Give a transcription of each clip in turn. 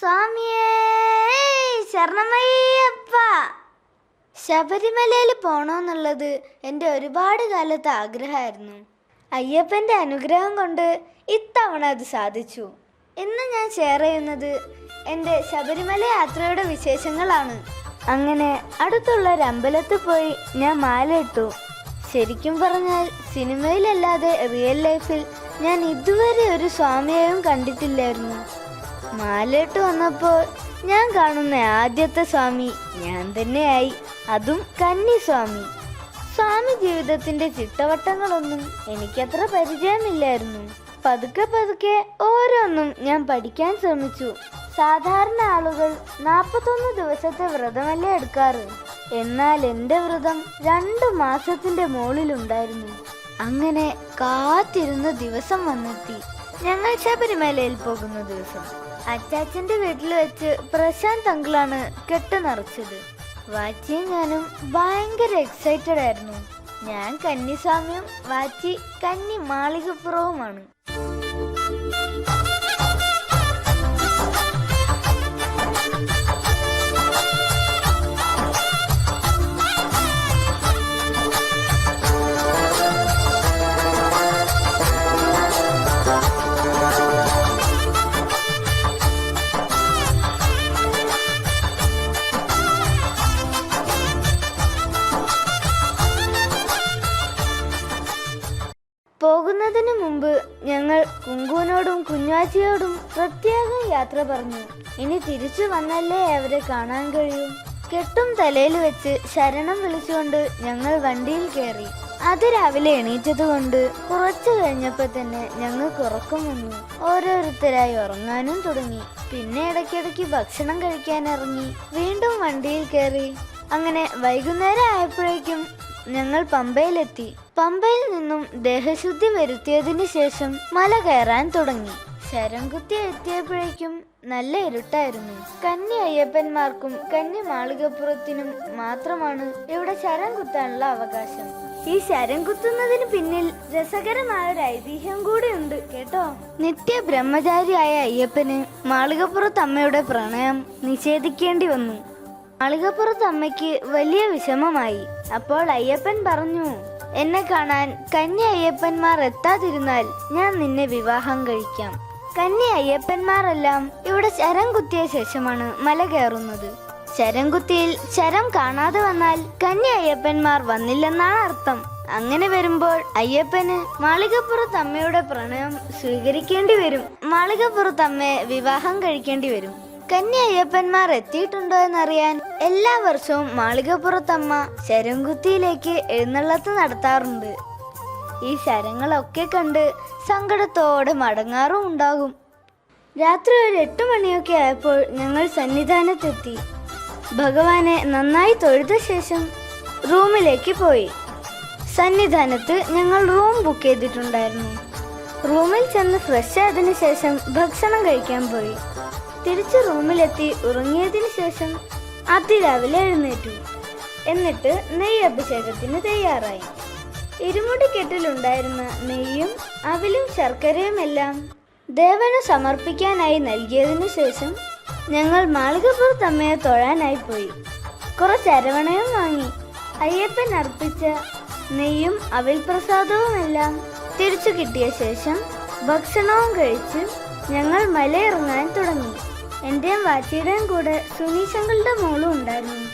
സ്വാമിയേ ശരണമയ്യപ്പ. ശബരിമലയിൽ പോണോന്നുള്ളത് എന്റെ ഒരുപാട് കാലത്തെ ആഗ്രഹമായിരുന്നു. അയ്യപ്പന്റെ അനുഗ്രഹം കൊണ്ട് ഇത്തവണ അത് സാധിച്ചു. ഇന്ന് ഞാൻ ഷെയർ ചെയ്യുന്നത് എന്റെ ശബരിമല യാത്രയുടെ വിശേഷങ്ങളാണ്. അങ്ങനെ അടുത്തുള്ള ഒരു അമ്പലത്തിൽ പോയി ഞാൻ മാല ഇട്ടു. ശരിക്കും പറഞ്ഞാൽ സിനിമയിലല്ലാതെ റിയൽ ലൈഫിൽ ഞാൻ ഇതുവരെ ഒരു സ്വാമിയെയും കണ്ടിട്ടില്ലായിരുന്നു. മാലയിട്ട് വന്നപ്പോൾ ഞാൻ കാണുന്ന ആദ്യത്തെ സ്വാമി ഞാൻ തന്നെയായി. അതും കന്നി സ്വാമി സ്വാമി ജീവിതത്തിന്റെ ചിട്ടവട്ടങ്ങളൊന്നും എനിക്കത്ര പരിചയമില്ലായിരുന്നു. പതുക്കെ പതുക്കെ ഓരോന്നും ഞാൻ പഠിക്കാൻ ശ്രമിച്ചു. സാധാരണ ആളുകൾ നാൽപ്പത്തൊന്ന് ദിവസത്തെ വ്രതമല്ലേ എടുക്കാറ്? എന്നാൽ എന്റെ വ്രതം രണ്ട് മാസത്തിന്റെ മുകളിലുണ്ടായിരുന്നു. അങ്ങനെ കാത്തിരുന്ന ദിവസം വന്നെത്തി. ഞങ്ങൾ ശബരിമലയിൽ പോകുന്ന ദിവസം. അച്ചാച്ചന്റെ വീട്ടിൽ വെച്ച് പ്രശാന്ത് അങ്കിളാണ് കെട്ട് നിറച്ചത്. വാച്ചിയും ഞാനും ഭയങ്കര എക്സൈറ്റഡ് ആയിരുന്നു. ഞാൻ കന്നിസ്വാമിയും വാച്ചി കന്നി മാളികപ്പുറവുമാണ് പോകുന്നതിന് മുമ്പ് ഞങ്ങൾ കുങ്കുവിനോടും കുഞ്ഞാച്ചിയോടും പ്രത്യേകം യാത്ര പറഞ്ഞു. ഇനി തിരിച്ചു വന്നല്ലേ അവരെ കാണാൻ കഴിയും. കെട്ടും തലയിൽ വെച്ച് ശരണം വിളിച്ചുകൊണ്ട് ഞങ്ങൾ വണ്ടിയിൽ കയറി. അത് രാവിലെ എണീറ്റത് കൊണ്ട് കുറച്ചു കഴിഞ്ഞപ്പോ തന്നെ ഞങ്ങൾ ഉറക്കം വന്നു. ഓരോരുത്തരായി ഉറങ്ങാനും തുടങ്ങി. പിന്നെ ഇടയ്ക്കിടയ്ക്ക് ഭക്ഷണം കഴിക്കാൻ ഇറങ്ങി. വീണ്ടും വണ്ടിയിൽ കയറി. അങ്ങനെ വൈകുന്നേരം ആയപ്പോഴേക്കും ഞങ്ങൾ പമ്പയിലെത്തി. പമ്പയിൽ നിന്നും ദേഹശുദ്ധി വരുത്തിയതിനു ശേഷം മല കയറാൻ തുടങ്ങി. ശരംകുത്തി എത്തിയപ്പോഴേക്കും നല്ല ഇരുട്ടായിരുന്നു. കന്നി അയ്യപ്പന്മാർക്കും കന്നി മാളികപ്പുറത്തിനും മാത്രമാണ് ഇവിടെ ശരം കുത്താനുള്ള അവകാശം. ഈ ശരം കുത്തുന്നതിന് പിന്നിൽ രസകരമായ ഒരു ഐതിഹ്യം കൂടിയുണ്ട് കേട്ടോ? നിത്യ ബ്രഹ്മചാരിയായ അയ്യപ്പന് മാളികപ്പുറത്ത് അമ്മയുടെ പ്രണയം നിഷേധിക്കേണ്ടി വന്നു. മാളികപ്പുറത്ത് അമ്മയ്ക്ക് വലിയ വിഷമമായി. അപ്പോൾ അയ്യപ്പൻ പറഞ്ഞു എന്നെ കാണാൻ കന്യ അയ്യപ്പന്മാർ എത്താതിരുന്നാൽ ഞാൻ നിന്നെ വിവാഹം കഴിക്കാം. കന്യ അയ്യപ്പന്മാരെല്ലാം ഇവിടെ ശരം കുത്തിയ ശേഷമാണ് മല കയറുന്നത്. ശരം കുത്തിയിൽ ശരം കാണാതെ വന്നാൽ കന്യ അയ്യപ്പന്മാർ വന്നില്ലെന്നാണ് അർത്ഥം. അങ്ങനെ വരുമ്പോൾ അയ്യപ്പന് മാളികപ്പുറത്ത് അമ്മയുടെ പ്രണയം സ്വീകരിക്കേണ്ടി വരും. മാളികപ്പുറത്ത് അമ്മയെ വിവാഹം കഴിക്കേണ്ടി വരും. കന്യ അയ്യപ്പന്മാർ എത്തിയിട്ടുണ്ടോ എന്നറിയാൻ എല്ലാ വർഷവും മാളികപ്പുറത്തമ്മ ശരംകുത്തിയിലേക്ക് എഴുന്നള്ളത്ത് നടത്താറുണ്ട്. ഈ ശരങ്ങളൊക്കെ കണ്ട് സങ്കടത്തോടെ മടങ്ങാറും ഉണ്ടാകും. രാത്രി ഒരു എട്ട് മണിയൊക്കെ ആയപ്പോൾ ഞങ്ങൾ സന്നിധാനത്തെത്തി. ഭഗവാനെ നന്നായി തൊഴുത ശേഷം റൂമിലേക്ക് പോയി. സന്നിധാനത്ത് ഞങ്ങൾ റൂം ബുക്ക് ചെയ്തിട്ടുണ്ടായിരുന്നു. റൂമിൽ ചെന്ന് ഫ്രഷ് ആയതിനു ശേഷം ഭക്ഷണം കഴിക്കാൻ പോയി. തിരിച്ച് റൂമിലെത്തി ഉറങ്ങിയതിന് ശേഷം അതിരാവിലെ എഴുന്നേറ്റു. എന്നിട്ട് നെയ്യ് അഭിഷേകത്തിന് തയ്യാറായി. ഇരുമുടിക്കെട്ടിലുണ്ടായിരുന്ന നെയ്യും അവിലും ശർക്കരയും എല്ലാം ദേവന് സമർപ്പിക്കാനായി നൽകിയതിനു ശേഷം ഞങ്ങൾ മാളികപ്പുറത്ത് അമ്മയെ തൊഴാനായി പോയി. കുറച്ച് അരവണയും വാങ്ങി അയ്യപ്പൻ അർപ്പിച്ച നെയ്യും അവിൽ പ്രസാദവും എല്ലാം തിരിച്ചു കിട്ടിയ ശേഷം ഭക്ഷണവും കഴിച്ച് ഞങ്ങൾ മലയിറങ്ങാൻ തുടങ്ങി. എന്റെയും വാച്ചിയുടെയും കൂടെ സുനീഷങ്ങളുടെ മോളും ഉണ്ടായിരുന്നു.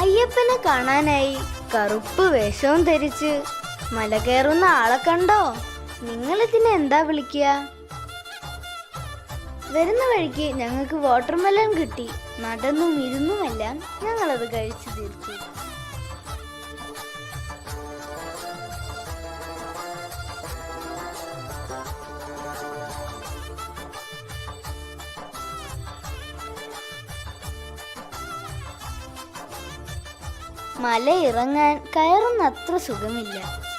അയ്യപ്പനെ കാണാനായി കറുപ്പ് വേഷവും ധരിച്ച് മല കയറുന്ന ആളെ കണ്ടോ? നിങ്ങൾ ഇതിനെ എന്താ വിളിക്കുക? വരുന്ന വഴിക്ക് ഞങ്ങൾക്ക് വാട്ടർമെലൺ കിട്ടി. നടന്നും ഇരുന്നുമെല്ലാം ഞങ്ങളത് കഴിച്ചു തീർത്തു. മല ഇറങ്ങാൻ കയറുന്നത്ര സുഖമില്ല.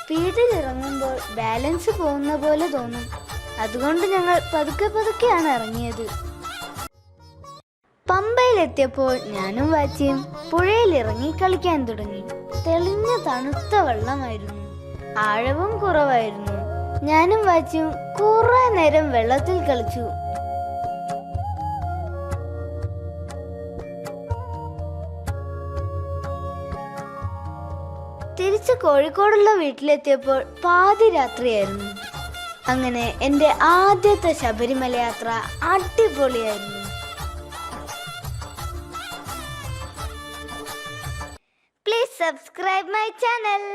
സ്പീഡിൽ ഇറങ്ങുമ്പോൾ ബാലൻസ് പോകുന്ന പോലെ തോന്നും. അതുകൊണ്ട് ഞങ്ങൾ പതുക്കെ പതുക്കെയാണ് ഇറങ്ങിയത്. പമ്പയിലെത്തിയപ്പോൾ ഞാനും വാച്ചിയും പുഴയിൽ ഇറങ്ങി കളിക്കാൻ തുടങ്ങി. തെളിഞ്ഞ തണുത്ത വെള്ളമായിരുന്നു. ആഴവും കുറവായിരുന്നു. ഞാനും വാച്ചിയും കുറേ നേരം വെള്ളത്തിൽ കളിച്ചു. തിരിച്ച് കോഴിക്കോടുള്ള വീട്ടിലെത്തിയപ്പോൾ പാതിരാത്രിയായിരുന്നു അങ്ങനെ എന്റെ ആദ്യത്തെ ശബരിമല യാത്ര അടിപൊളിയായിരുന്നു. Please subscribe my channel